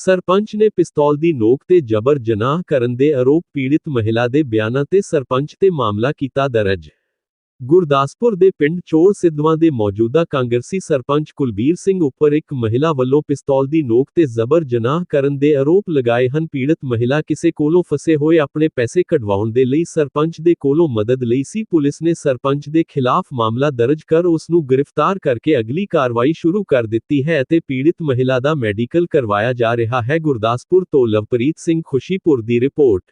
ਸਰਪੰਚ ਨੇ ਪਿਸਤੌਲ ਦੀ ਨੋਕ ਤੇ ਜ਼ਬਰ ਜਨਾਹ ਕਰਨ ਦੇ ਆਰੋਪ ਪੀੜਿਤ ਮਹਿਲਾ ਦੇ ਬਿਆਨਾਂ ਤੇ ਸਰਪੰਚ ਤੇ ਮਾਮਲਾ ਕੀਤਾ ਦਰਜ। ਗੁਰਦਾਸਪੁਰ ਦੇ ਪਿੰਡ ਚੋਰ ਸਿੱਧਵਾਂ ਦੇ ਮੌਜੂਦਾ ਕਾਂਗਰਸੀ ਸਰਪੰਚ ਕੁਲਬੀਰ ਸਿੰਘ ਉੱਪਰ ਇੱਕ ਮਹਿਲਾ ਵੱਲੋਂ ਪਿਸਤੌਲ ਦੀ ਨੋਕ ਤੇ ਜ਼ਬਰ ਜਨਾਹ ਕਰਨ ਦੇ ਆਰੋਪ ਲਗਾਏ ਹਨ। ਪੀੜਤ ਮਹਿਲਾ ਕਿਸੇ ਕੋਲੋਂ ਫਸੇ ਹੋਏ ਆਪਣੇ ਪੈਸੇ ਕਢਵਾਉਣ ਦੇ ਲਈ ਸਰਪੰਚ ਦੇ ਕੋਲੋਂ ਮਦਦ ਲਈ ਸੀ। ਪੁਲਿਸ ਨੇ ਸਰਪੰਚ ਦੇ ਖਿਲਾਫ ਮਾਮਲਾ ਦਰਜ ਕਰ ਉਸ ਨੂੰ ਗ੍ਰਿਫਤਾਰ ਕਰਕੇ ਅਗਲੀ ਕਾਰਵਾਈ ਸ਼ੁਰੂ ਕਰ ਦਿੱਤੀ ਹੈ ਅਤੇ ਪੀੜਤ ਮਹਿਲਾ ਦਾ ਮੈਡੀਕਲ ਕਰਵਾਇਆ ਜਾ ਰਿਹਾ ਹੈ। ਗੁਰਦਾਸਪੁਰ ਤੋਂ ਲਵਪ੍ਰੀਤ ਸਿੰਘ ਖੁਸ਼ੀਪੁਰ ਦੀ ਰਿਪੋਰਟ।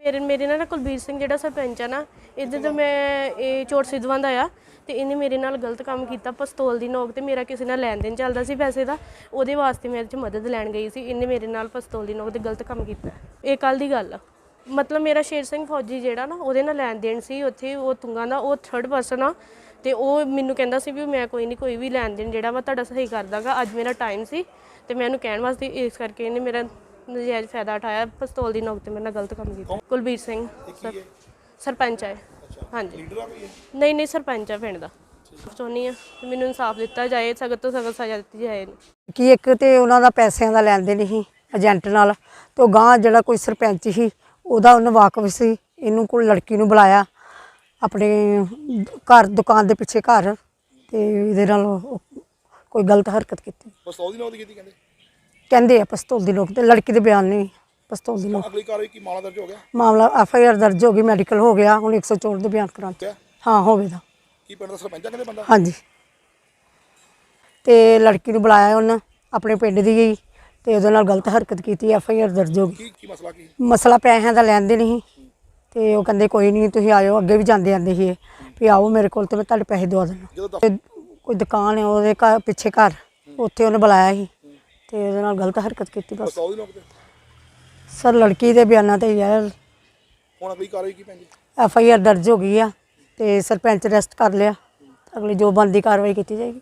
ਮੇਰੇ ਮੇਰੇ ਨਾਲ ਨਾ ਕੁਲਬੀਰ ਸਿੰਘ ਜਿਹੜਾ ਸਰਪੰਚ ਆ ਨਾ, ਇਹਦੇ ਤੋਂ ਮੈਂ ਇਹ ਚੋਟ ਸਿੱਧਵਾਂ ਦਾ ਆ ਤੇ ਇਹਨੇ ਮੇਰੇ ਨਾਲ ਗਲਤ ਕੰਮ ਕੀਤਾ, ਪਿਸਤੌਲ ਦੀ ਨੋਕ ਤੇ ਮੇਰਾ ਕਿਸੇ ਨਾਲ ਲੈਣ ਦੇਣ ਚੱਲਦਾ ਸੀ ਪੈਸੇ ਦਾ, ਉਹਦੇ ਵਾਸਤੇ ਮੈਂ ਇਹਦੇ ਚ ਮਦਦ ਲੈਣ ਗਈ ਸੀ, ਇਹਨੇ ਮੇਰੇ ਨਾਲ ਪਿਸਤੌਲ ਦੀ ਨੋਕ ਤੇ ਗਲਤ ਕੰਮ ਕੀਤਾ। ਇਹ ਕੱਲ ਦੀ ਗੱਲ ਆ। ਮਤਲਬ ਮੇਰਾ ਸ਼ੇਰ ਸਿੰਘ ਫੌਜੀ ਜਿਹੜਾ ਨਾ, ਉਹਦੇ ਨਾਲ ਲੈਣ ਦੇਣ ਸੀ, ਉੱਥੇ ਉਹ ਤੁੰਗਾ ਦਾ, ਉਹ ਥਰਡ ਪਰਸਨ ਆ ਤੇ ਉਹ ਮੈਨੂੰ ਕਹਿੰਦਾ ਸੀ ਵੀ ਮੈਂ ਕੋਈ ਨਹੀਂ ਕੋਈ ਵੀ ਲੈਣ ਦੇਣ ਜਿਹੜਾ ਵਾ ਤੁਹਾਡਾ ਸਹੀ ਕਰ ਦਾਂਗਾ ਅੱਜ ਮੇਰਾ ਟਾਈਮ ਸੀ ਤੇ ਮੈਂ ਇਹਨੂੰ ਕਹਿਣ ਵਾਸਤੇ ਇਸ ਕਰਕੇ ਇਹਨੇ ਮੇਰਾ ਨਜਾਇਜ਼ ਫਾਇਦਾ ਉਠਾਇਆ ਪਿਸਤੌਲ ਦੀ ਨੋਕ ਤੇ ਮੇਰੇ ਨਾਲ ਗਲਤ ਕੰਮ ਕੀਤਾ। ਕੁਲਬੀਰ ਸਿੰਘ ਸਰ- ਸਰਪੰਚ ਹੈ। ਹਾਂਜੀ। ਨਹੀਂ ਨਹੀਂ ਸਰਪੰਚ ਆ ਪਿੰਡ ਦਾ। ਚਾਹੁੰਦੀ ਆ ਮੈਨੂੰ ਇਨਸਾਫ ਦਿੱਤਾ ਜਾਏ ਸਖਤ ਤੋਂ ਸਖਤ ਸਜ਼ਾ ਦਿੱਤੀ ਜਾਏ। ਕਿ ਇੱਕ ਤੇ ਉਹਨਾਂ ਦਾ ਪੈਸਿਆਂ ਦਾ ਲੈਣ ਦੇਣ ਸੀ ਏਜੰਟ ਨਾਲ ਤੇ ਉਹ ਗਾਂ ਜਿਹੜਾ ਕੋਈ ਸਰਪੰਚ ਸੀ ਉਹਦਾ ਉਹਨੂੰ ਵਾਕਫ ਸੀ ਇਹਨੂੰ ਕੋਈ ਲੜਕੀ ਨੂੰ ਬੁਲਾਇਆ ਆਪਣੇ ਘਰ ਦੁਕਾਨ ਦੇ ਪਿੱਛੇ ਘਰ ਤੇ ਇਹਦੇ ਨਾਲ ਉਹ ਕੋਈ ਗਲਤ ਹਰਕਤ ਕੀਤੀ। ਪਿਸਤੌਲ ਦੀ ਨੌਕਰੀ ਕੀਤੀ ਕਹਿੰਦੇ? ਕਹਿੰਦੇ ਆ ਪਿਸਤੌਲ ਦੀ ਲੋਕ ਤੇ ਲੜਕੀ ਦੇ ਬਿਆਨ ਨਹੀਂ ਪਿਸਤੌਲ ਦੀ ਲੋਕ ਅਗਲੀ ਕਾਰਵਾਈ ਕੀ ਮਾਮਲਾ ਦਰਜ ਹੋ ਗਿਆ? ਮਾਮਲਾ ਐਫ ਆਈ ਆਰ ਦਰਜ ਹੋ ਗਈ ਮੈਡੀਕਲ ਹੋ ਗਿਆ ਹੁਣ 104 ਦੇ ਬਿਆਨ ਕਿਆ? ਹਾਂ ਹੋਵੇਗਾ ਕੀ ਪਿੰਡ ਦਾ ਸਰਪੰਚ ਆ ਕਹਿੰਦੇ ਬੰਦਾ ਹਾਂਜੀ। ਤੇ ਲੜਕੀ ਨੂੰ ਬੁਲਾਇਆ ਉਹਨਾਂ ਆਪਣੇ ਪਿੰਡ ਦੀ ਗਈ ਤੇ ਉਹਦੇ ਨਾਲ ਗਲਤ ਹਰਕਤ ਕੀਤੀ ਐਫ ਆਈ ਆਰ ਦਰਜ ਹੋ ਗਈ। ਕੀ ਕੀ ਮਸਲਾ ਕੀ? ਮਸਲਾ ਪੈਸਿਆਂ ਦਾ ਲੈਣ ਦੇ ਨਹੀਂ ਤੇ ਉਹ ਕਹਿੰਦੇ ਕੋਈ ਨਹੀਂ ਤੁਸੀਂ ਆਇਓ ਅੱਗੇ ਵੀ ਜਾਂਦੇ ਆਂਦੇ ਸੀ ਇਹ, ਵੀ ਆਓ ਮੇਰੇ ਕੋਲ ਤੇ ਮੈਂ ਤੁਹਾਡੇ ਪੈਸੇ ਦਵਾ ਦਿੰਦਾ। ਜਦੋਂ ਕੋਈ ਦੁਕਾਨ ਹੈ ਉਹਦੇ ਘਰ ਪਿੱਛੇ ਘਰ ਉੱਥੇ ਉਹਨੇ ਬੁਲਾਇਆ ਸੀ। ਤੇ ਉਹਦੇ ਨਾਲ ਗਲਤ ਹਰਕਤ ਕੀਤੀ ਬਸ। ਪਿਸਤੌਲ ਦੀ ਨੌਕਰੀ ਸਰ ਲੜਕੀ ਦੇ ਬਿਆਨਾਂ ਤੇ ਯਾਰ। ਹੁਣ ਅਗਲੀ ਕਾਰਵਾਈ ਕੀ ਪੈਂਦੀ? ਐਫ ਆਈ ਆਰ ਦਰਜ ਹੋ ਗਈ ਆ ਤੇ ਸਰਪੰਚ ਅਰੈਸਟ ਕਰ ਲਿਆ। ਅਗਲੀ ਜੋ ਬਣਦੀ ਕਾਰਵਾਈ ਕੀਤੀ ਜਾਏਗੀ।